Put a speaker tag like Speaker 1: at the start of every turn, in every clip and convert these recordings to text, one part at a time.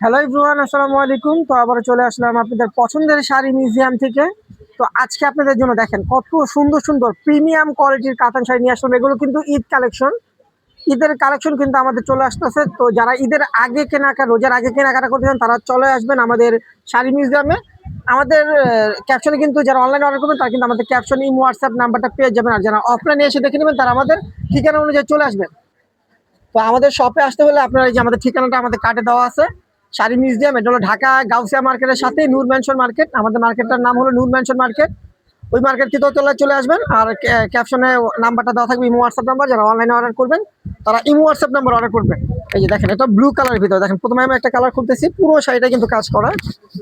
Speaker 1: Hello ইব্রুহান আসসালামু আলাইকুম। তো আবার চলে আসলাম আপনাদের পছন্দের শাড়ি মিউজিয়াম থেকে। তো আজকে আপনাদের জন্য দেখেন, কত সুন্দর সুন্দর প্রিমিয়াম কোয়ালিটির কাতান শাড়ি নিয়ে আসলাম। এগুলো কিন্তু ঈদ কালেকশন। ঈদের কালেকশন কিন্তু আমাদের চলে আসতেছে। তো যারা ঈদের আগে কেনাকাটা, রোজার আগে কেনাকাটা করতে চান, তারা চলে আসবেন আমাদের শাড়ি মিউজিয়ামে। আমাদের ক্যাপশনে কিন্তু যারা অনলাইন অর্ডার করবেন, তারা কিন্তু আমাদের ক্যাপশনে ইমো হোয়াটসঅ্যাপ নাম্বারটা পেয়ে যাবেন। আর যারা অফলাইনে এসে দেখে নেবেন, তারা আমাদের ঠিকানা অনুযায়ী চলে আসবেন। তো আমাদের শপে আসতে হলে আপনারা এই যে আমাদের ঠিকানাটা আমাদের কার্ডে দেওয়া আছে। শাড়ি মিউজিয়াম, এটা হলো ঢাকা গাউসিয়া মার্কেটের সাথে নূর ম্যানশন মার্কেট। আমাদের মার্কেটটার নাম হলো নূর ম্যানশন মার্কেট। ওই মার্কেট থেকে চলে চলে আসবেন আর ক্যাপশনে নাম্বারটা দেওয়া থাকবে ইমো হোয়াটসঅ্যাপ নাম্বার, যারা অনলাইনে অর্ডার করবেন, তারা ইমো হোয়াটসঅ্যাপ নাম্বার অর্ডার করবেন এই যে দেখেন, এটা ব্লু কালারের ভিতরে। দেখেন, প্রথমে আমি একটা কালার খুলতেছি, পুরো শাড়িটা কিন্তু কাজ করা।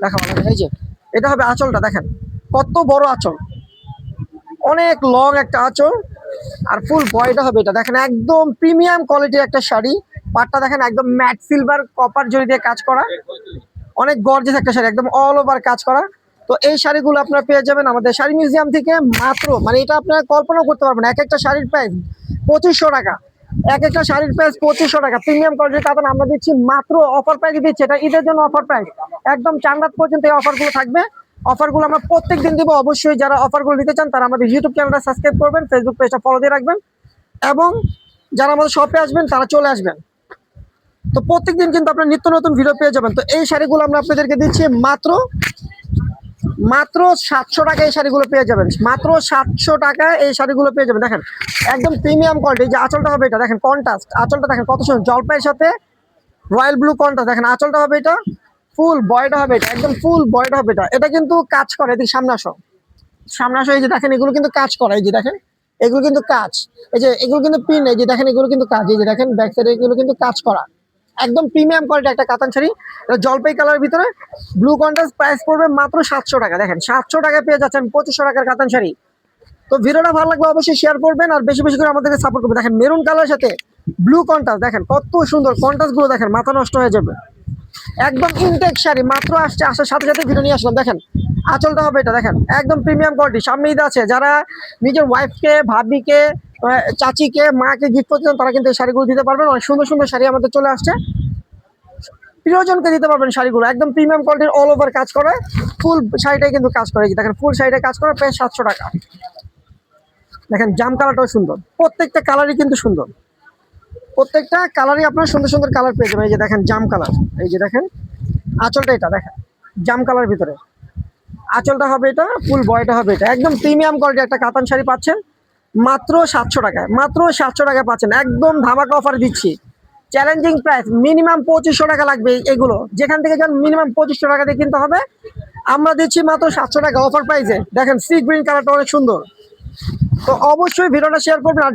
Speaker 1: দেখা ভালো এই যে, এটা হবে আঁচলটা, দেখেন, কত বড় আঁচল। অনেক লং একটা আঁচল। আর ফুল বয়টা হবে এটা। দেখেন, একদম প্রিমিয়াম কোয়ালিটির একটা শাড়ি। পাটটা দেখেন, একদম ম্যাট সিলভার কপার জড়ি দিয়ে কাজ করা। অনেক গর্জেস একটা শাড়ি, একদম অল ওভার কাজ করা। তো এই শাড়িগুলো আপনারা পেয়ে যাবেন আমাদের শাড়ি মিউজিয়াম থেকে মাত্র মানে এটা আপনারা কল্পনা করতে পারবেন এক একটা শাড়ির প্রাইস পঁচিশশো টাকা। এক একটা শাড়ির প্রাইস পঁচিশশো টাকা প্রিমিয়াম কোয়ালিটির কাতান আমরা দিচ্ছি মাত্র অফার প্রাইস দিচ্ছি, এটা ঈদের জন্য অফার প্রাইস একদম চান্দাত পর্যন্ত এই অফারগুলো থাকবে। অফারগুলো আমরা প্রত্যেক দিন দিব, অবশ্যই যারা অফারগুলো নিতে চান তারা আমাদের ইউটিউব চ্যানেলটা সাবস্ক্রাইব করবেন ফেসবুক পেজটা ফলো দিয়ে রাখবেন। এবং যারা আমাদের শপে আসবেন, তারা চলে আসবেন। তো প্রত্যেকদিন কিন্তু আপনার নিত্য নতুন ভিডিও পেয়ে যাবেন। তো এই শাড়িগুলো আমরা আপনাদেরকে দিচ্ছি মাত্র মাত্র সাতশো টাকা এই শাড়িগুলো পেয়ে যাবেন। মাত্র সাতশো টাকা এই শাড়িগুলো পেয়ে যাবেন। দেখেন, একদম প্রিমিয়াম কোয়ালিটি যে আঁচলটা হবে এটা, দেখেন কন্ট্রাস্ট আঁচলটা দেখেন কত সুন্দর, জলপাইয়ের সাথে রয়্যাল ব্লু কন্ট্রাস্ট দেখেন আঁচলটা হবে এটা ফুল বয়টা হবে এটা, একদম ফুল বয়টা হবে এটা। এটা কিন্তু কাজ করে, এদিকে সামনে আসো। সামনে আসো, এই যে দেখেন, এগুলো কিন্তু কাজ করে, এই যে দেখেন, এগুলো কিন্তু কাজ। এই যে, এগুলো কিন্তু পিন এই যে দেখেন, এগুলো কিন্তু কাজ, এই যে দেখেন ব্যাক সাইডে এগুলো কিন্তু কাজ করা। একদম প্রিমিয়াম কোয়ালিটি একটা কাতান শাড়ি। জলপাই কালার ভিতরে। ব্লু কন্ট্রাস্ট প্রাইস পড়বে মাত্র সাতশো টাকা। দেখেন, সাতশো টাকা পেয়ে যাচ্ছেন পঁচিশশো টাকার কাতান শাড়ি। তো ভিডিওটা ভালো লাগলে অবশ্যই শেয়ার করবেন আর বেশি বেশি করে আমাদেরকে সাপোর্ট করবেন। দেখেন মেরুন কালারের সাথে ব্লু কন্ট্রাস্ট দেখেন, কত সুন্দর কন্ট্রাস্টগুলো দেখেন, মাথা নষ্ট হয়ে যাবে। একদম ইনটেক শাড়ি, মাত্র আসছে, আসার সাথে সাথে ভিডিও নিয়ে আসলাম। দেখেন, আঁচলটা হবে এটা, দেখেন, একদম প্রিমিয়াম কোয়ালিটি সামনে আছে, যারা নিজের ওয়াইফকে ভাবিকে চাচিকে, মাকে গিফট করতে তারা কিন্তু এই শাড়িগুলো দিতে পারবেন। অনেক সুন্দর সুন্দর শাড়ি আমাদের চলে আসছে। প্রিয়জনকে দিতে পারবেন শাড়িগুলো। একদম প্রিমিয়াম কোয়ালিটির অল ওভার কাজ করে। ফুল শাড়িটাই কিন্তু কাজ করে। দেখেন, ফুল শাড়িটা কাজ করে প্রায় সাতশো টাকা। দেখেন, জাম কালারটাও সুন্দর। প্রত্যেকটা কালারই কিন্তু সুন্দর। প্রত্যেকটা কালারই আপনার সুন্দর সুন্দর কালার পেয়ে যাবেন। এই যে দেখেন, জাম কালার এই যে দেখেন, আঁচলটা এটা, দেখেন, জাম কালার ভিতরে। আঁচলটা হবে এটা, ফুল বয়টা হবে এটা। একদম প্রিমিয়াম কোয়ালিটি একটা কাতান শাড়ি পাচ্ছেন। মাত্র সাতশো টাকায়, মাত্র সাতশো টাকায় পাচ্ছেন। একদম ধামাকা অফার দিচ্ছি। চ্যালেঞ্জিং প্রাইস মিনিমাম পঁচিশশো টাকা লাগবে এগুলো। যেখান থেকে যান মিনিমাম পঁচিশশো টাকা দিয়ে কিনতে হবে। আমরা দিচ্ছি মাত্র সাতশো টাকা অফার প্রাইসে দেখেন সি গ্রিন কালারটা অনেক সুন্দর। তো অবশ্যই ভিডিওটা শেয়ার করবেন আর